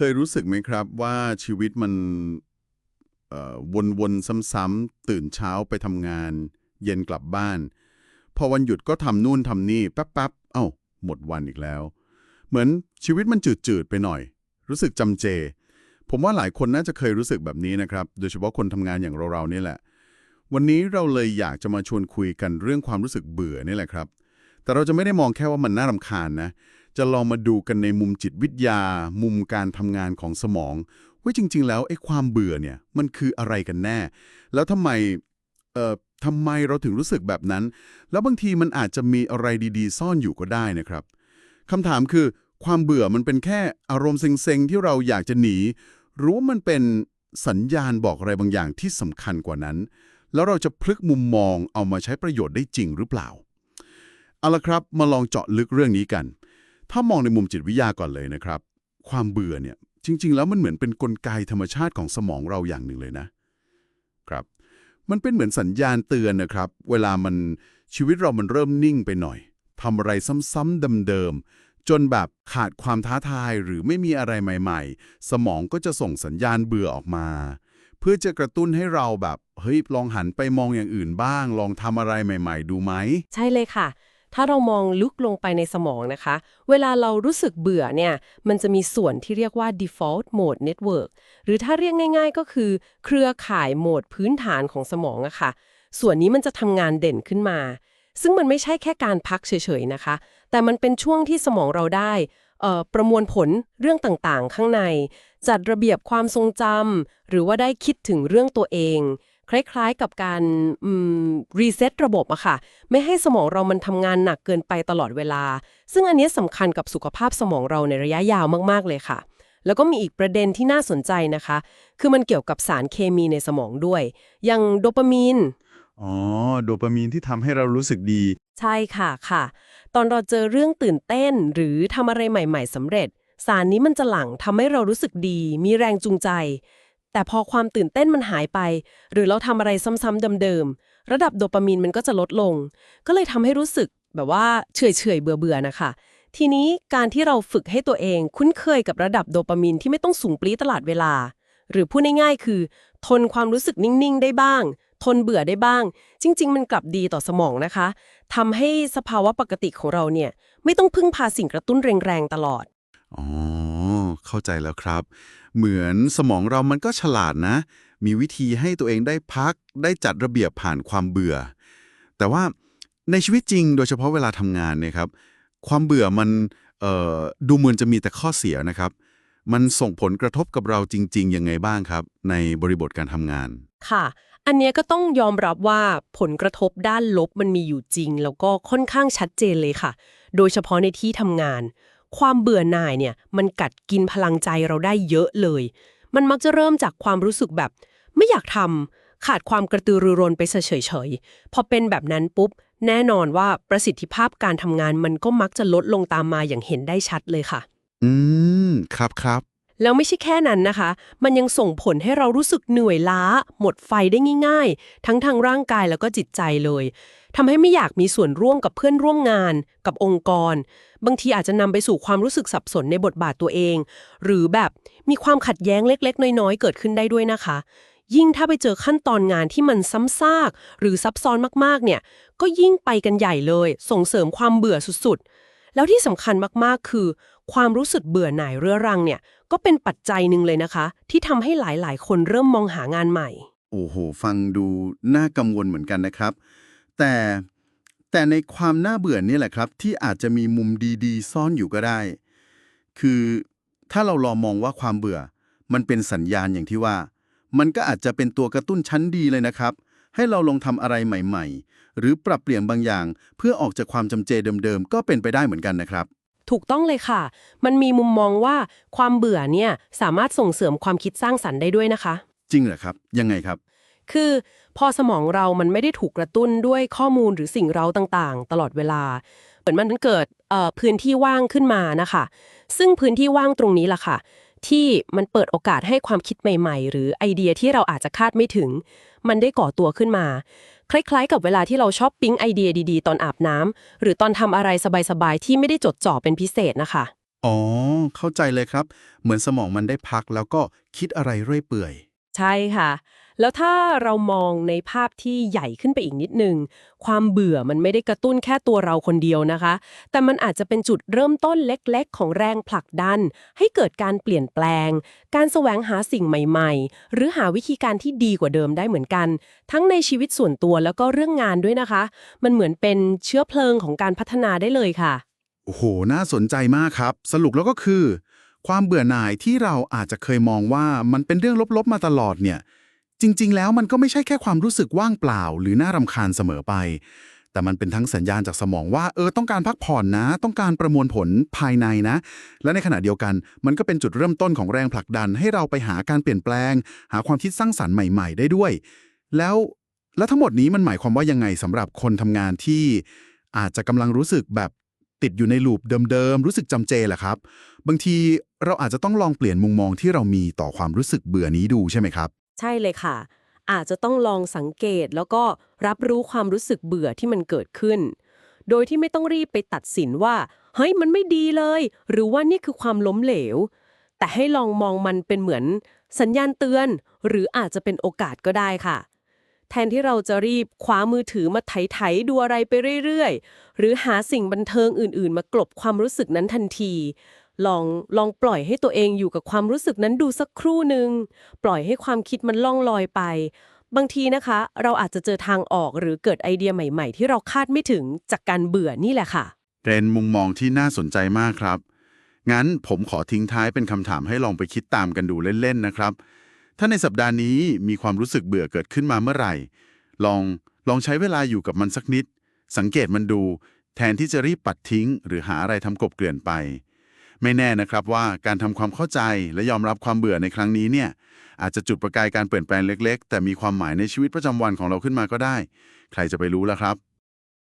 เคยรู้สึกไหมครับว่าชีวิตมันวนๆซ้ำๆตื่นเช้าไปทำงาน เย็นกลับบ้าน พอวันหยุดก็ทำนู่นทำนี่แป๊บๆเอ้า หมดวันอีกแล้ว เหมือนชีวิตมันจืดๆไปหน่อย รู้สึกจำเจ ผมว่าหลายคนน่าจะเคยรู้สึกแบบนี้นะครับ โดยเฉพาะคนทำงานอย่างเราๆนี่แหละ วันนี้เราเลยอยากจะมาชวนคุยกันเรื่องความรู้สึกเบื่อนี่แหละครับ แต่เราจะไม่ได้มองแค่ว่ามันน่ารำคาญนะ จะลองมาดูกันในมุมจิตวิทยา มุมการทำงานของสมอง ว่าจริง ๆ แล้วไอ้ความเบื่อเนี่ยมันคืออะไรกันแน่ แล้วทำไมเอ่อทำไมเราถึงรู้สึกแบบนั้น แล้วบางทีมันอาจจะมีอะไรดีๆ ซ่อนอยู่ก็ได้นะครับคำถามคือความเบื่อมันเป็นแค่อารมณ์เซ็งๆที่เราอยากจะหนีรือว่ามันเป็นสัญญาณบอกอะไรบางอย่างที่สำคัญกว่านั้น แล้วเราจะพลิกมุมมองเอามาใช้ประโยชน์ได้จริงหรือเปล่า เอาละครับมาลองเจาะลึกเรื่องนี้กัน ถ้ามองในมุมจิตวิทยาก่อนเลยนะครับ ความเบื่อเนี่ยจริง ๆ แล้วมันเหมือนเป็นนกลไกธรรมชาติของสมองเราอย่างหนึ่งเลยนะครับ มันเป็นเหมือนสัญญาณเตือนนะครับ เวลามันชีวิตเรามันเริ่มนิ่งไปหน่อยทำอะไรซ้ำๆเดิมๆจนแบบขาดความท้าทายหรือไม่มีอะไรใหม่ ๆ สมองก็จะส่งสัญญาณเบื่อออกมา เพื่อจะกระตุ้นให้เราแบบเฮ้ยลองหันไปมองอย่างอื่นบ้าง ลองทำอะไรใหม่ ๆ ดูไหม ใช่เลยค่ะ ถ้าเรามองลึกลงไปในสมองนะคะ เวลาเรารู้สึกเบื่อเนี่ย มันจะมีส่วนที่เรียกว่า default mode network หรือถ้าเรียกง่ายๆ ก็คือ เครือข่ายโหมดพื้นฐานของสมองอะค่ะ ส่วนนี้มันจะทำงานเด่นขึ้นมา ซึ่งมันไม่ใช่แค่การพักเฉยๆนะคะ แต่มันเป็นช่วงที่สมองเราได้ประมวลผลเรื่องต่างๆ ข้างใน จัดระเบียบความทรงจำหรือว่าได้คิดถึงเรื่องตัวเอง คล้ายๆกับการรีเซ็ตระบบอะค่ะ ไม่ให้สมองเรามันทำงานหนักเกินไปตลอดเวลา ซึ่งอันนี้สำคัญกับสุขภาพสมองเราในระยะยาวมากๆเลยค่ะ แล้วก็มีอีกประเด็นที่น่าสนใจนะคะ คือมันเกี่ยวกับสารเคมีในสมองด้วย อย่างโดปามีนอ๋อ โดปามีนที่ทำให้เรารู้สึกดี ใช่ค่ะค่ะ ตอนเราเจอเรื่องตื่นเต้นหรือทำอะไรใหม่ ๆสำเร็จ สารนี้มันจะหลั่งทำให้เรารู้สึกดี มีแรงจูงใจ แต่พอความตื่นเต้นมันหายไป หรือเราทำอะไรซ้ำๆเดิมๆระดับโดปามีนมันก็จะลดลง ก็เลยทำให้รู้สึกแบบว่าเฉยๆเบื่อๆนะคะ ทีนี้การที่เราฝึกให้ตัวเองคุ้นเคยกับระดับโดปามีนที่ไม่ต้องสูงปรี๊ตลอดเวลา หรือพูดง่ายๆคือ ทนความรู้สึกนิ่งๆ ได้บ้าง ทนเบื่อได้บ้าง จริง ๆ มันกลับดีต่อสมองนะคะทำให้สภาวะปกติของเราเนี่ยไม่ต้องพึ่งพาสิ่งกระตุ้นแรงๆตลอดอ๋อ เข้าใจแล้วครับ เหมือนสมองเรามันก็ฉลาดนะ มีวิธีให้ตัวเองได้พัก ได้จัดระเบียบผ่านความเบื่อ แต่ว่าในชีวิตจริง โดยเฉพาะเวลาทำงานเนี่ยครับ ความเบื่อมันดูเหมือนจะมีแต่ข้อเสียนะครับ มันส่งผลกระทบกับเราจริง ๆ ยังไงบ้างครับ ในบริบทการทำงาน ค่ะ อันเนี้ยก็ต้องยอมรับว่าผลกระทบด้านลบมันมีอยู่จริง แล้วก็ค่อนข้างชัดเจนเลยค่ะ โดยเฉพาะในที่ทำงาน ความเบื่อหน่ายเนี่ยมันกัดกินพลังใจเราได้เยอะเลย มันมักจะเริ่มจากความรู้สึกแบบ ไม่อยากทำขาดความกระตือรือร้นไปเฉยๆพอเป็นแบบนั้นปุ๊บ แน่นอนว่าประสิทธิภาพการทำงานมันก็มักจะลดลงตามมาอย่างเห็นได้ชัดเลยค่ะ อืม ครับครับ แล้วไม่ใช่แค่นั้นนะคะ มันยังส่งผลให้เรารู้สึกเหนื่อยล้า หมดไฟได้ง่าย ๆ ทั้งทางร่างกายแล้วก็จิตใจเลยทำให้ไม่อยากมีส่วนร่วมกับเพื่อนร่วมงาน กับองค์กร บางทีอาจจะนำไปสู่ความรู้สึกสับสนในบทบาทตัวเอง หรือแบบมีความขัดแย้งเล็ก ๆ น้อยๆ เกิดขึ้นได้ด้วยนะคะ ยิ่งถ้าไปเจอขั้นตอนงานที่มันซ้ำซาก หรือซับซ้อนมากๆ เนี่ย ก็ยิ่งไปกันใหญ่เลย ส่งเสริมความเบื่อสุดๆ แล้วที่สำคัญมากๆ คือ ความรู้สึกเบื่อหน่ายเรื้อรังเนี่ย ก็เป็นปัจจัยหนึ่งเลยนะคะ ที่ทำให้หลายๆ คนเริ่มมองหางานใหม่ โอ้โห ฟังดูน่ากังวลเหมือนกันนะครับ แต่แต่ในความน่าเบื่อนี่แหละครับ ที่อาจจะมีมุมดีๆ ซ่อนอยู่ก็ได้ คือถ้าเราลองมองว่าความเบื่อ มันเป็นสัญญาณอย่างที่ว่า มันก็อาจจะเป็นตัวกระตุ้นชั้นดีเลยนะครับ ให้เราลองทำอะไรใหม่ ๆ หรือปรับเปลี่ยนบางอย่าง เพื่อออกจากความจำเจเดิมๆก็เป็นไปได้เหมือนกันนะครับ ถูกต้องเลยค่ะ มันมีมุมมองว่าความเบื่อเนี่ยสามารถส่งเสริมความคิดสร้างสรรค์ได้ด้วยนะคะ จริงเหรอครับ ยังไงครับ คือพอสมองเรามันไม่ได้ถูกกระตุ้นด้วยข้อมูลหรือสิ่งเร้าต่างๆ ตลอดเวลา เหมือนมันเกิดเอ่อพื้นที่ว่างขึ้นมานะคะ ซึ่งพื้นที่ว่างตรงนี้ล่ะค่ะ ที่มันเปิดโอกาสให้ความคิดใหม่ ๆ หรือไอเดียที่เราอาจจะคาดไม่ถึง มันได้ก่อตัวขึ้นมา คล้ายๆ กับเวลาที่เราชอบปิ๊งไอเดียดีๆ ตอนอาบน้ำหรือตอนทำอะไรสบายๆ ที่ไม่ได้จดจ่อเป็นพิเศษนะคะ อ๋อ เข้าใจเลยครับ เหมือนสมองมันได้พักแล้วก็คิดอะไรเรื่อยเปื่อย ใช่ค่ะ แล้วถ้าเรามองในภาพที่ใหญ่ขึ้นไปอีกนิดนึง ความเบื่อมันไม่ได้กระตุ้นแค่ตัวเราคนเดียวนะคะ แต่มันอาจจะเป็นจุดเริ่มต้นเล็กๆ ของแรงผลักดัน ให้เกิดการเปลี่ยนแปลง การแสวงหาสิ่งใหม่ๆ หรือหาวิธีการที่ดีกว่าเดิมได้เหมือนกัน ทั้งในชีวิตส่วนตัวแล้วก็เรื่องงานด้วยนะคะ มันเหมือนเป็นเชื้อเพลิงของการพัฒนาได้เลยค่ะ โอ้โห น่าสนใจมากครับ สรุปแล้วก็คือ ความเบื่อหน่ายที่เราอาจจะเคยมองว่ามันเป็นเรื่องลบๆมาตลอดเนี่ย จริง ๆ แล้วมันก็ไม่ใช่แค่ความรู้สึกว่างเปล่า หรือน่ารำคาญเสมอไป แต่มันเป็นทั้งสัญญาณจากสมองว่าเออต้องการพักผ่อนนะ ต้องการประมวลผลภายในนะ และในขณะเดียวกัน มันก็เป็นจุดเริ่มต้นของแรงผลักดัน ให้เราไปหาการเปลี่ยนแปลง หาความคิดสร้างสรรค์ใหม่ ๆ ได้ด้วย แล้วแล้วทั้งหมดนี้มันหมายความว่ายังไงสำหรับคนทำงานที่อาจจะกำลังรู้สึกแบบติดอยู่ในลูปเดิมๆ รู้สึกจำเจแหละครับ บางทีเราอาจจะต้องลองเปลี่ยนมุมมองที่เรามีต่อความรู้สึกเบื่อนี้ดูใช่ไหมครับ ใช่เลยค่ะ อาจจะต้องลองสังเกตแล้วก็รับรู้ความรู้สึกเบื่อที่มันเกิดขึ้น โดยที่ไม่ต้องรีบไปตัดสินว่า เฮ้ยมันไม่ดีเลย หรือว่านี่คือความล้มเหลว แต่ให้ลองมองมันเป็นเหมือน สัญญาณเตือน หรืออาจจะเป็นโอกาสก็ได้ค่ะ แทนที่เราจะรีบคว้ามือถือมาไถๆดูอะไรไปเรื่อยๆ หรือหาสิ่งบันเทิงอื่น ๆ มากลบความรู้สึกนั้นทันที ลองลองปล่อยให้ตัวเองอยู่กับความรู้สึกนั้นดูสักครู่หนึ่งปล่อยให้ความคิดมันล่องลอยไป บางทีนะคะ เราอาจจะเจอทางออกหรือเกิดไอเดียใหม่ ๆ ที่เราคาดไม่ถึงจากการเบื่อนี่แหละค่ะเป็นมุมมองที่น่าสนใจมากครับ งั้นผมขอทิ้งท้ายเป็นคำถามให้ลองไปคิดตามกันดูเล่นๆนะครับ ถ้าในสัปดาห์นี้มีความรู้สึกเบื่อเกิดขึ้นมาเมื่อไหร่ ลองลองใช้เวลาอยู่กับมันสักนิด สังเกตมันดู แทนที่จะรีบปัดทิ้ง หรือหาอะไรทำกบเกลื่อนไป ไม่แน่นะครับว่าการทำความเข้าใจและยอมรับความเบื่อในครั้งนี้เนี่ยอาจจะจุดประกายการเปลี่ยนแปลงเล็ก ๆ แต่มีความหมายในชีวิตประจำวันของเราขึ้นมาก็ได้ ใครจะไปรู้ล่ะครับ